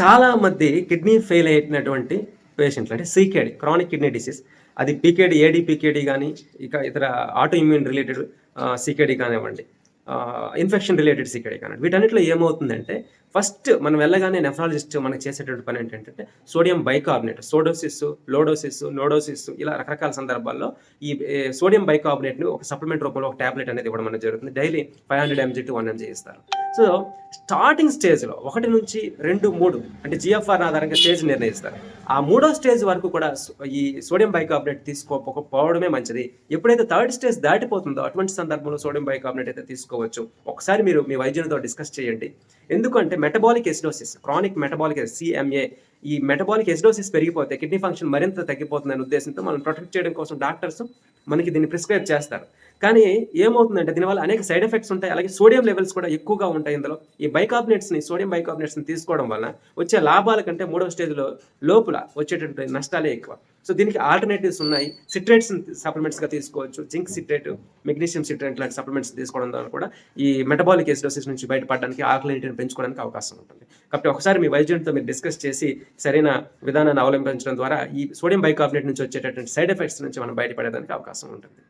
చాలా మంది kidney fail అయినటువంటి పేషెంట్లు అంటే సీకేడి క్రానిక్ కిడ్నీ డిసీజ్. అది పీకేడి ఏడి పీకేడి కానీ ఇక ఇతర ఆటో ఇమ్యూన్ రిలేటెడ్ సీకేడి కానివ్వండి ఇన్ఫెక్షన్ రిలేటెడ్ సీకేడి కానివ్వండి వీటన్నిటిలో ఏమవుతుందంటే ఫస్ట్ మనం వెళ్ళగానే నెఫ్రాలజిస్ట్ మనకు చేసేటువంటి పని ఏంటంటే సోడియం బైకార్బోనేట్ సోడోసిస్ లోడోసిస్ నోడోసిస్ ఇలా రకరకాల సందర్భాల్లో ఈ సోడియం బైకార్బోనేట్ని ఒక సప్లిమెంట్ రూపంలో ఒక టాబ్లెట్ అనేది ఇవ్వడం అనేది జరుగుతుంది. Daily five hundred MG to one MG ఇస్తారు. సో స్టార్టింగ్ స్టేజ్లో ఒకటి నుంచి రెండు మూడు అంటే జిఎఫ్ఆర్ ఆధారంగా స్టేజ్ నిర్ణయిస్తారు. ఆ మూడో స్టేజ్ వరకు కూడా ఈ సోడియం బైకార్బోనేట్ తీసుకోకపోవడమే మంచిది. ఎప్పుడైతే థర్డ్ స్టేజ్ దాటిపోతుందో అటువంటి సందర్భంలో సోడియం బైకార్బోనేట్ అయితే తీసుకోవచ్చు. ఒకసారి మీరు మీ వైద్యునితో డిస్కస్ చేయండి. ఎందుకంటే metabolic acidosis chronic metabolic CMA ఈ మెటబాలిక్ ఎసిడోసిస్ పెరిగిపోతే కిడ్నీ ఫంక్షన్ మరింత తగ్గిపోతుందనే ఉద్దేశంతో మనం ప్రొటెక్ట్ చేయడం కోసం డాక్టర్స్ మనకి దీన్ని ప్రిస్క్రైబ్ చేస్తారు. కానీ ఏమవుతుందంటే దీనివల్ల అనేక సైడ్ ఎఫెక్ట్స్ ఉంటాయి. అలాగే సోడియం లెవెల్స్ కూడా ఎక్కువగా ఉంటాయి ఇందులో. ఈ బైకార్బోనేట్స్ని సోడియం బైకార్బోనేట్స్ని తీసుకోవడం వలన వచ్చే లాభాల కంటే మూడవ స్టేజ్లో లోపల వచ్చేటటువంటి నష్టాలే ఎక్కువ. సో దీనికి ఆల్టర్నేటివ్స్ ఉన్నాయి. సిట్రేట్స్ సప్లిమెంట్స్గా తీసుకోవచ్చు. జింక్ సిట్రేట్ మెగ్నీషియం సిట్రేట్ లాంటి సప్లిమెంట్స్ తీసుకోవడం ద్వారా కూడా ఈ మెటబాలిక్ ఎసిడోసిస్ నుంచి బయటపడడానికి ఆల్కలినిటీని పెంచుకోవడానికి అవకాశం ఉంటుంది. కాబట్టి ఒకసారి మీ వైద్యునితో మీరు డిస్కస్ చేసి సరైన విధానాన్ని అవలంబించడం ద్వారా ఈ సోడియం బైకార్బోనేట్ నుంచి వచ్చేటటువంటి సైడ్ ఎఫెక్ట్స్ నుంచి మనం బయటపడేదానికి అవకాశం ఉంటుంది.